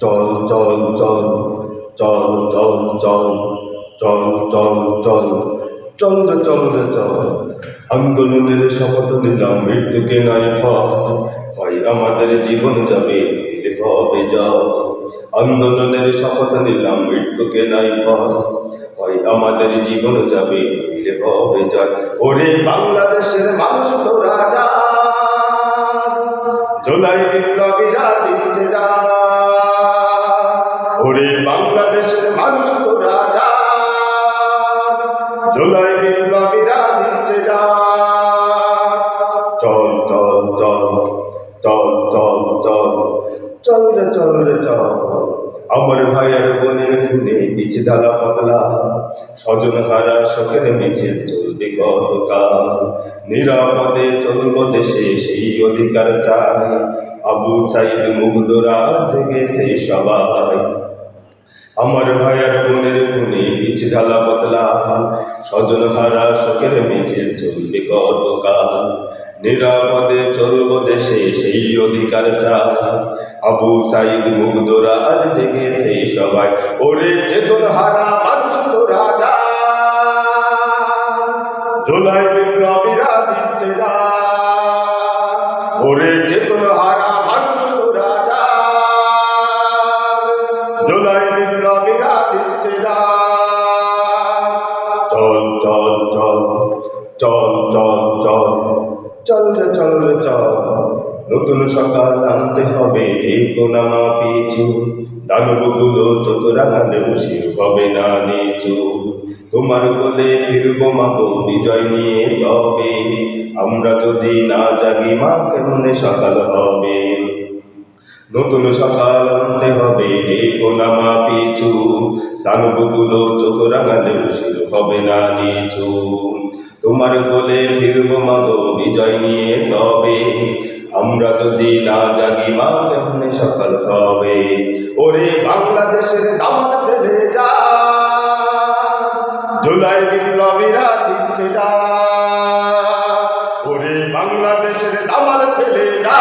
চল চল চল চল চল চল চল চল চল চল রে চল চল। আন্দোলনের শপথ নিলাম, মৃত্যুকে নাই ভয় আমাদের জীবন যাবে হবে জয় আন্দোলনের শপথ নিলাম, মৃত্যুকে নাই ভয় আমাদের জীবন যাবে হবে জয় ওরে বাংলাদেশের মানুষ তো রাজা। জুলাই বিপ্লবীরা দিচ্ছে ডাক। ওরে বাংলাদেশের মানুষ তো রাজা। জুলাই বিপ্লবীরা দিচ্ছে ডাক। চল চল চল চল চল চল চল রে চল রে, চল। আমার ভাইয়ের বোনের খুনে পিছে ঢালা পাতলা। স্বজন হারা শখের মিছিল চলবে কতকাল। নিরাপদে চলব দেশে সেই অধিকার চাই। আবু সাইদ মুগ্ধরা জেগে সেই সবাই। আমার ভাইয়ের বোনের খুনে পিছ ঢালা পাতলা, স্বজন হারা শখের মিছিল চলবে কতকাল নিরাপদে চলব দেশে সেই অধিকার চাই আবু সাইদ মুগ্ধরা আজ সেই সবাই। ওরে চেতন হারা মানুষ তো রাজা। জুলাই বিপ্লবীরা দিচ্ছে। ওরে চেতন হারা মানুষ তো রাজা। জুলাই চল চল চল চল চল চল রে চল রে, চল। নতুন সকাল আনতে হবে এই কোনামা পিছু। দানবগুলো চোখ রাঙালেও শির হবে না নিচু। তোমার কোলে ফিরবো মাগো বিজয় নিয়ে তবে। আমরা যদি না জাগি মা, কেমনে সকাল হবে? নতুন সকাল আনতে হবে রে কোনামা পিছু। দানবগুলো চোখ রাঙালে শির হবে না নিচু। তোমার কোলে ফিরবো মাগো, বিজয় নিয়ে তবে। আমরা যদি না জাগি, মা কেমনে সকাল হবে? ওরে বাংলাদেশের দামাল ছেলে যা। জুলাই বিপ্লবীরা দিচ্ছে ডাক। ওরে বাংলাদেশের দামাল ছেলে যা।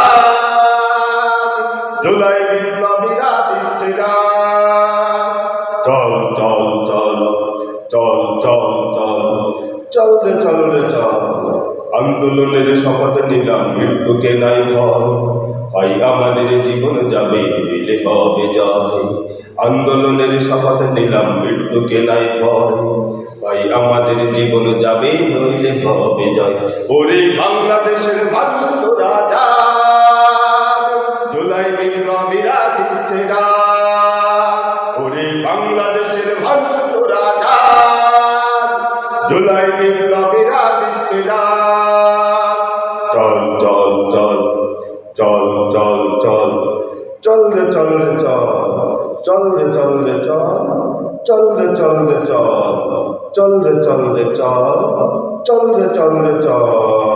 জুলাই বিপ্লবীরা চল চল চল রে চল রে, চল। আন্দোলনের শপথ নিলাম, মৃত্যুকে নাই ভয়। হয় আমাদের জীবন যাবে, দিলে হবে জয়। আন্দোলনের শপথ নিলাম, মৃত্যুকে নাই ভয়। হয় আমাদের জীবন যাবে, নইলে হবে জয়। ওরে বাংলাদেশের মানুষ তো চল রে চল রে চল চল রে চল রে চল চল রে চল রে চল চল রে চল রে চল চল রে চল রে চল